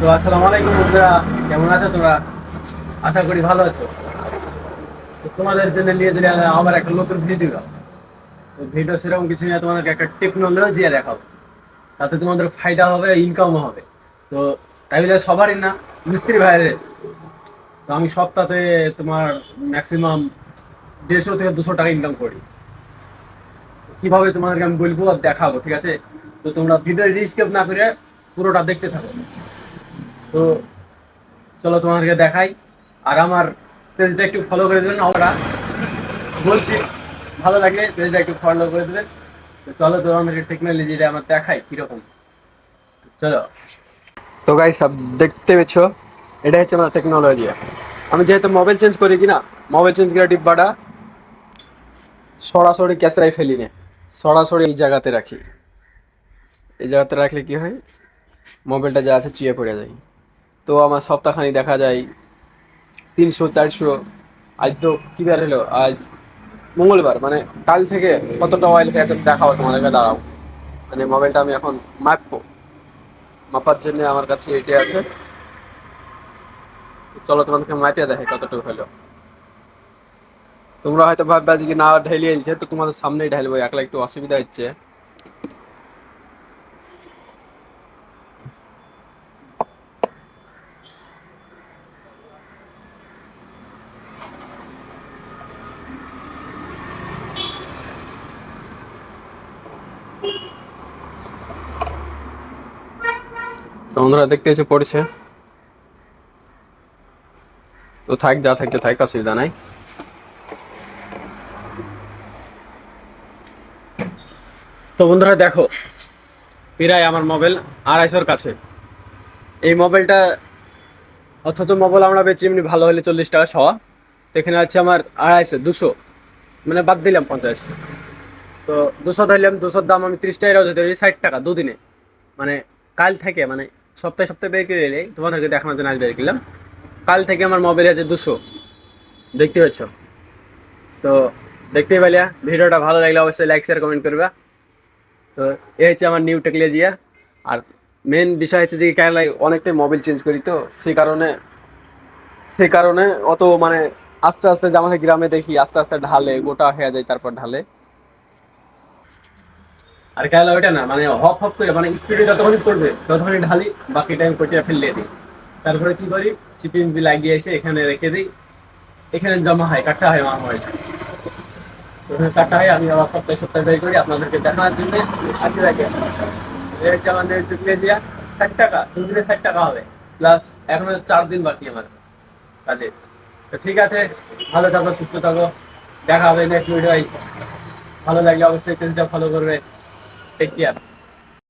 তো আসসালামু আলাইকুম বন্ধুরা, কেমন আছো তোমরা? আশা করি ভালো আছো। তো তোমাদের জন্য নিয়ে দিলে আমার একটা নতুন ভিডিও তো ভিডিও সেরকম কিছু নিয়ে তোমাদেরকে একটা টেকনোলজি দেখাবো। তাতে তোমাদের ফায়দা হবে ইনকামও হবে। তো তাই বলে সবারই না, মিস্ত্রি ভাইদের। তো আমি সপ্তাহে তোমার ম্যাক্সিমাম দেড়শো থেকে দুশো টাকা ইনকাম করি। কীভাবে তোমাদেরকে আমি বলব আর দেখাবো, ঠিক আছে? তো তোমরা ভিডিও রিস্কেপ না করে পুরোটা দেখতে থাকো। তো চলো তোমাদেরকে দেখাই। আর আমার পেজটা একটু ফলো করে দেবেন আমরা বলছি, ভালো লাগলে পেজটা একটু ফলো করে দেবেন। তো চলো তোমাদেরকে টেকনোলজিটা আমার দেখাই, কীরকম। চলো। তো গাই সব দেখতে পেছ এটা হচ্ছে আমার টেকনোলজি আমি যেহেতু মোবাইল চেঞ্জ করি কি না মোবাইল চেঞ্জ করে ডিব্বাটা সরাসরি ক্যাচরাই ফেলি না। সরাসরি এই জায়গাতে রাখি। এই জায়গাতে রাখলে কি হয়? মোবাইলটা যা আছে চুয়ে পড়ে যায়। তো আমার সপ্তাহখানি দেখা যায়। তিনশো, চারশো। আজ তো কী বার হলো? আজ মঙ্গলবার। মানে কাল থেকে কতটা অয়েল খেয়েছে দেখাও তোমাদেরকে দাঁড়াও। মানে মোবাইলটা আমি এখন মাপবো। মাপার জন্য আমার কাছে এটি আছে। চলো তোমাদেরকে মাপিয়ে দেখে কতটুকু হলো। তোমরা হয়তো ভাববে আজকে না ঢেলিয়ে এলছে তো তোমাদের সামনেই ঢালবো, একলা একটু অসুবিধা হচ্ছে। বন্ধুরা দেখতে এসে পড়ছে। তো থাক, যা থাকতে থাক, অসুবিধা নাই। তো বন্ধুরা দেখো, প্রায় আমার মোবাইল আড়াইশোর কাছে। এই মোবাইলটা, অথচ মোবাইল আমরা বেচি এমনি ভালো হলে চল্লিশ টাকা তো এখানে আছে আমার আড়াইশো, দুশো। মানে বাদ দিলাম পঞ্চাশ। তো দুশো ধরলাম, দুশোর দাম আমি ত্রিশ টাকা ষাট টাকা দুদিনে। মানে কাল থেকে মানে সপ্তাহে সপ্তাহে বের করে এলে তোমাদেরকে দেখানোর জন্য আজ বের করলাম। কাল থেকে আমার মোবাইল আছে দুশো। দেখতে পাচ্ছ তো দেখতেই পেলে ভিডিওটা ভালো লাগলে অবশ্যই লাইক শেয়ার কমেন্ট করবে। তো এ হচ্ছে আমার নিউ টেকনোলজিয়া আর মেন বিষয় হচ্ছে যে কেন অনেকটাই মোবাইল চেঞ্জ করি তো, সেই কারণে সে কারণে অত মানে আস্তে আস্তে যে আমাদের গ্রামে দেখি, আস্তে আস্তে ঢালে, গোটা হয়ে যায়, তারপর ঢালে। আর কেন ওইটা না মানে হপ হপ করে মানে স্পিডে যতক্ষণ করবে, ততক্ষণই ঢালি বাকি টাইম কটিয়া ফেললে দিই। তারপরে কি করি? চিপি মিপি লাগিয়ে এসে এখানে রেখে দিই। এখানে জমা হয় কাটা হয় আমার ওখানে কাটা হয়, আমি আবার সপ্তাহে সপ্তাহে বের করি, আপনাদেরকে দেখানোর জন্য। আজকে রাখি এই হচ্ছে আমাদের টুকলে দিয়া ষাট টাকা, দুদিনে ষাট টাকা হবে। প্লাস এখনও চার দিন বাকি আমার কাজে। তো ঠিক আছে, ভালো থাকো, সুস্থ থাকো। দেখা হবে নেক্সট ভিডিও ভালো লাগলে অবশ্যই পেজটা ফলো করবে। Take care